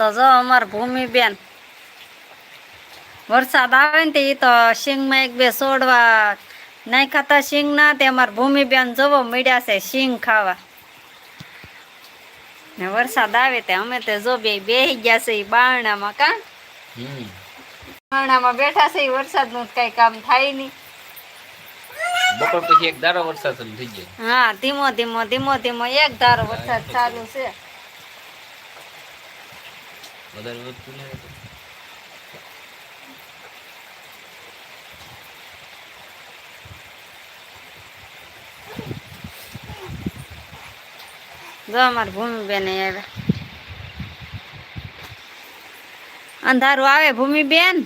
તો જો અમાર ભૂમિબેન વરસાદ આવે ને તે સિંગમાં એક બે છોડવા નહીં ખાતા સિંગ ના તે અમાર ભૂમિબેન જોવો મળ્યા છે સિંગ ખાવા. ને વરસાદ આવે તે અમે તે જો બે બેહી ગયા છે ઈ બારણામાં કા? બારણામાં બેઠા છે વરસાદ વરસાદનું કઈ કામ થાય નહીં. બપોર પછી એક ધારો વરસાદ થઈ ગયો. હા ધીમો ધીમો ધીમો ધીમો એક ધારો વરસાદ ચાલુ છે. વધારે વધતું નહીં હતું. જો અમારે ભૂમિબેન આવે અંધારું આવે ભૂમિબેન?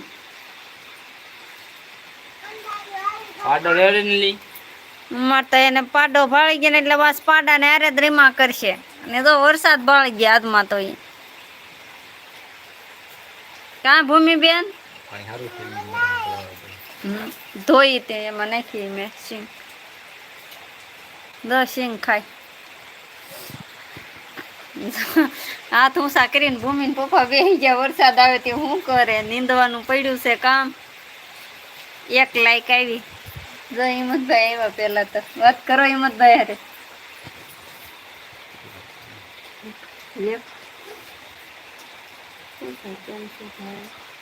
અમારે તો એને પાડો ભાળી ગયા ને એટલે બસ પાડાને હારે જ રીમા કરશે. અને જો વરસાદ ભાળી ગયા હાથમાં તો ઈ. કાં ભૂમિબેન? હાથ હમ, ધોઈ તે એમાં નાખી મેં સિંગ. દસ સિંગ ખાય. હાથ ઊંચા કરીને ભૂમિને પપ્પા બેસી ગયા વરસાદ આવે તે શું કરે? નીંદવાનું પડ્યું છે કામ. એક લાઈક આવી. જો હિંમતભાઈ આવ્યા પેલા તો. વાત કરો હિંમતભાઈ હારે. લે. શું થાય, કેમ શું થાય?